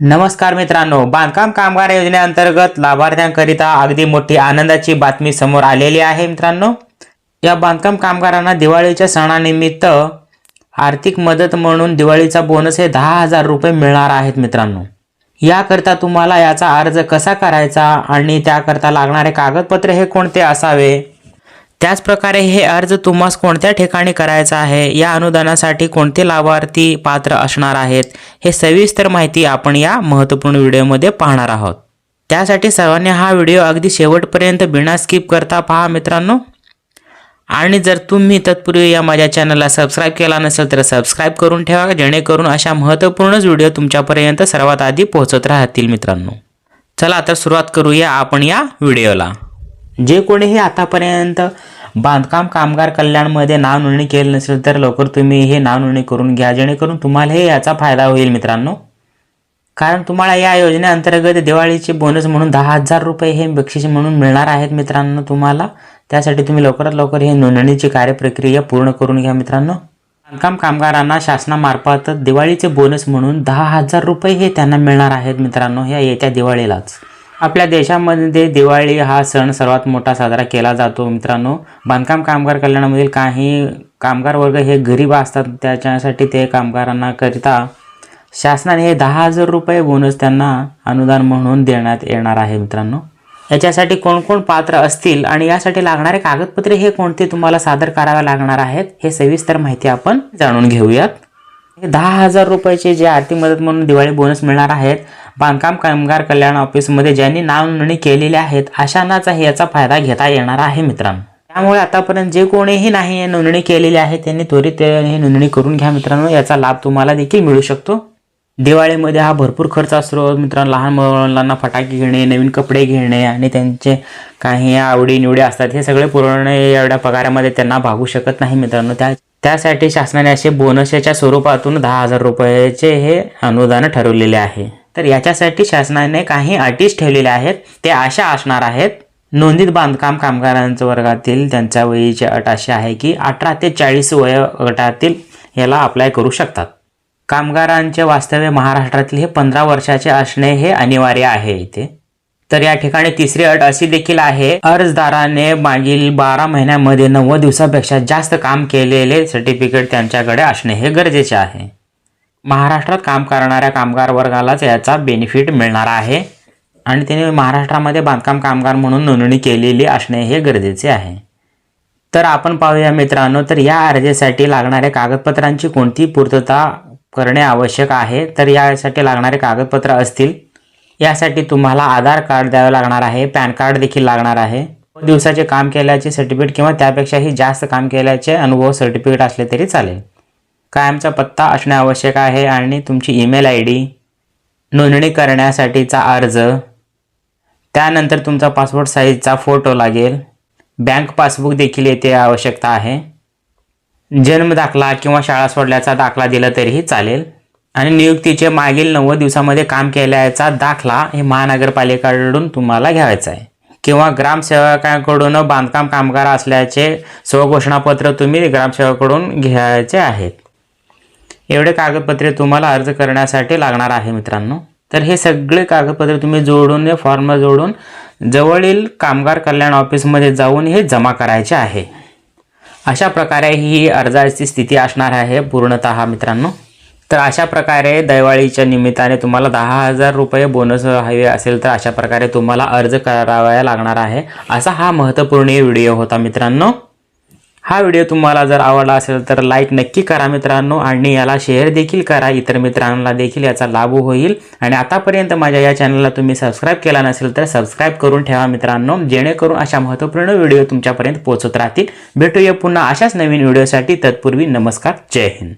नमस्कार मित्रांनो बांधकाम कामगार योजनेअंतर्गत लाभार्थ्यांकरिता अगदी मोठी आनंदाची बातमी समोर आलेली आहे मित्रांनो. या बांधकाम कामगारांना दिवाळीच्या सणानिमित्त आर्थिक मदत म्हणून दिवाळीचा बोनस हे दहा हजार रुपये मिळणार आहेत मित्रांनो. याकरता तुम्हाला याचा अर्ज कसा करायचा आणि त्याकरता लागणारे कागदपत्रे हे कोणते असावे? त्याचप्रकारे हे अर्ज तुम्हास कोणत्या ठिकाणी करायचा आहे? या अनुदानासाठी कोणते लाभार्थी पात्र असणार आहेत? हे सविस्तर माहिती आपण या महत्त्वपूर्ण व्हिडिओमध्ये पाहणार आहोत. त्यासाठी सर्वांनी हा व्हिडिओ अगदी शेवटपर्यंत बिना स्किप करता पहा मित्रांनो. आणि जर तुम्ही तत्पूर्वी या माझ्या चॅनलला सबस्क्राईब केला नसेल तर सबस्क्राईब करून ठेवा जेणेकरून अशा महत्त्वपूर्णच व्हिडिओ तुमच्यापर्यंत सर्वात आधी पोहोचत राहतील मित्रांनो. चला तर सुरुवात करूया आपण या व्हिडिओला. जे कोणीही आतापर्यंत बांधकाम कामगार कल्याणमध्ये नाव नोंदणी केली नसेल तर लवकर तुम्ही हे नाव नोंदणी करून घ्या. जेणेकरून तुम्हाला हे याचा फायदा होईल मित्रांनो. कारण तुम्हाला या योजनेअंतर्गत दिवाळीचे बोनस म्हणून दहा हजार रुपये हे बक्षीस म्हणून मिळणार आहेत मित्रांनो तुम्हाला. त्यासाठी तुम्ही लवकरात लवकर हे नोंदणीची कार्यप्रक्रिया पूर्ण करून घ्या मित्रांनो. बांधकाम कामगारांना शासनामार्फत दिवाळीचे बोनस म्हणून दहा हजार रुपये हे त्यांना मिळणार आहेत मित्रांनो ह्या येत्या दिवाळीलाच. आपल्या देशामध्ये दिवाळी हा सण सर्वात मोठा साजरा केला जातो मित्रांनो. बांधकाम कामगार कल्याणामधील काही कामगार वर्ग हे गरीब असतात. त्याच्यासाठी ते कामगारांनाकरिता शासनाने हे दहा हजार रुपये बोनस त्यांना अनुदान म्हणून देण्यात येणार आहे मित्रांनो. याच्यासाठी कोणकोण पात्र असतील आणि यासाठी लागणारे कागदपत्रे हे कोणते तुम्हाला सादर करावे लागणार आहेत हे सविस्तर माहिती आपण जाणून घेऊयात. दहा हजार रुपयाचे जे आर्थिक मदत म्हणून दिवाळी बोनस मिळणार आहेत बांधकाम कामगार कल्याण ऑफिसमध्ये ज्यांनी नावनोंदणी केलेली आहेत अशांनाच याचा फायदा घेता येणार आहे मित्रांनो. त्यामुळे आतापर्यंत जे कोणीही नाही नोंदणी केलेली आहे त्यांनी त्वरित ही नोंदणी करून घ्या मित्रांनो याचा लाभ तुम्हाला देखील मिळू शकतो. दिवाळीमध्ये हा भरपूर खर्च असतो मित्रांनो लहान मुलांना फटाके घेणे नवीन कपडे घेणे आणि त्यांचे काही आवडीनिवडी असतात हे सगळे पुरवणे एवढ्या पगारामध्ये त्यांना भागू शकत नाही मित्रांनो. त्या त्यासाठी शासनाने असे बोनसच्या स्वरूपातून दहा हजार रुपयाचे हे अनुदान ठरवलेले आहे. तर याच्यासाठी शासनाने काही अटीच ठेवलेल्या आहेत. ते अशा असणार आहेत. नोंदीत बांधकाम कामगारांच्या वर्गातील त्यांच्या वयीची अट अशी आहे की अठरा ते चाळीस वय गटातील याला अप्लाय करू शकतात. कामगारांचे वास्तव्य महाराष्ट्रातील हे पंधरा वर्षाचे असणे हे अनिवार्य आहे इथे. तर या ठिकाणी तिसरी अट अशी देखील आहे अर्जदाराने मागील बारा महिन्यामध्ये नव्वद दिवसापेक्षा जास्त काम केलेले सर्टिफिकेट त्यांच्याकडे असणे हे गरजेचे आहे. महाराष्ट्रात काम करणाऱ्या कामगार वर्गालाच याचा बेनिफिट मिळणार आहे आणि त्याने महाराष्ट्रामध्ये बांधकाम कामगार म्हणून नोंदणी केलेली असणे हे गरजेचे आहे. तर आपण पाहूया मित्रांनो तर या अर्जासाठी लागणाऱ्या कागदपत्रांची कोणती पूर्तता करणे आवश्यक आहे? तर यासाठी लागणारे कागदपत्र असतील यासाठी तुम्हाला आधार कार्ड द्यावं लागणार आहे पॅन कार्ड देखील लागणार आहे. दिवसाचे काम केल्याचे सर्टिफिकेट किंवा त्यापेक्षाही जास्त काम केल्याचे अनुभव सर्टिफिकेट असले तरी चालेल. कायमचा पत्ता असणे आवश्यक आहे आणि तुमची ईमेल आय डी नोंदणी करण्यासाठीचा अर्ज त्यानंतर तुमचा पासपोर्ट साईजचा फोटो लागेल बँक पासबुक देखील येथे आवश्यकता आहे. जन्म दाखला किंवा शाळा सोडल्याचा दाखला दिला तरीही चालेल. आणि नियुक्तीचे मागील नव्वद दिवसामध्ये काम केल्याचा दाखला हे महानगरपालिकेकडून तुम्हाला घ्यायचा आहे. किंवा ग्रामसेवकांकडून बांधकाम कामगार असल्याचे स्वघोषणापत्र तुम्ही ग्रामसेवकाकडून घ्यायचे आहेत. एवढे कागदपत्रे तुम्हाला अर्ज करण्यासाठी लागणार आहे मित्रांनो. तर हे सगळे कागदपत्रे तुम्ही जोडून फॉर्म जोडून जवळील कामगार कल्याण ऑफिसमध्ये जाऊन हे जमा करायचे आहे. अशा प्रकारे ही अर्जाची स्थिती असणार आहे पूर्णतः मित्रांनो. तर अशा प्रकारे दिवाळीच्या निमित्ताने तुम्हाला दहा हजार रुपये बोनस हवे असेल तर अशा प्रकारे तुम्हाला अर्ज करावा लागणार आहे. असा हा महत्त्वपूर्ण व्हिडिओ होता मित्रांनो. हा व्हिडिओ तुम्हाला जर आवडला असेल तर लाईक नक्की करा मित्रांनो आणि याला शेअर देखील करा. इतर मित्रांना देखील याचा लाभ होईल. आणि आतापर्यंत माझ्या या चॅनलला तुम्ही सबस्क्राईब केला नसेल तर सबस्क्राईब करून ठेवा मित्रांनो. जेणेकरून अशा महत्त्वपूर्ण व्हिडिओ तुमच्यापर्यंत पोहोचत राहतील. भेटूया पुन्हा अशाच नवीन व्हिडिओसाठी तत्पूर्वी नमस्कार. जय हिंद.